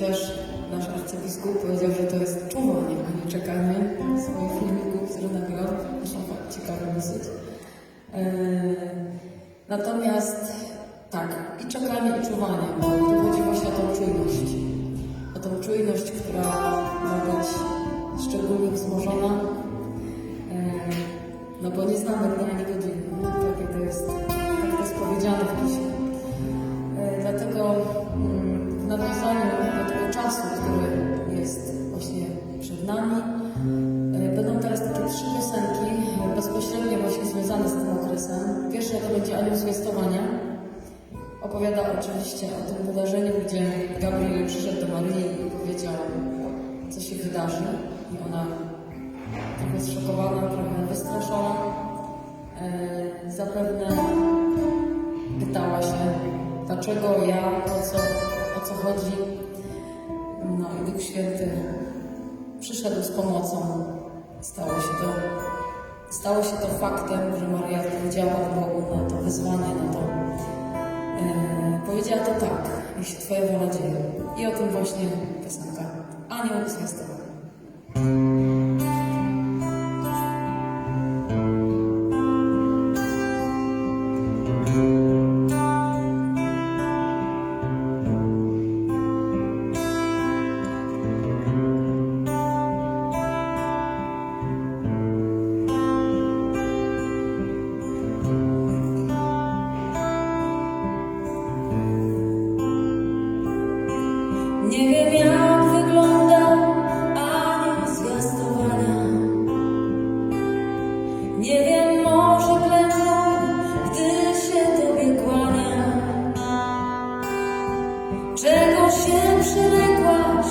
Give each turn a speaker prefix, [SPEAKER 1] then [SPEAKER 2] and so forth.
[SPEAKER 1] chociaż nasz arcybiskup powiedział, że to jest czuwanie, a nie czekanie swoich filmików, które nagrał. Zresztą fakt ciekawe dosyć. Eee, Natomiast tak, i czekanie, i czuwanie, bo tu chodzi właśnie o tą czujność. O tą czujność, która ma być szczególnie wzmożona, eee, no bo nie znamy Pierwsza to będzie Anioł Zwiastowania. Opowiada oczywiście o tym wydarzeniu, gdzie Gabriel przyszedł do Maryi i powiedział, co się wydarzy. I ona trochę zszokowana, trochę wystraszona. E, Zapewne pytała się, dlaczego ja, o co, o co chodzi. No i Duch Święty przyszedł z pomocą. Stało się to, stało się to faktem, że Maria odpowiedziała Bogu wyzwanie, na to. E, powiedziała to tak, niech się Twoja wola dzieje. I o tym właśnie piosenka. Anioł zwiastował. Się przyległaś,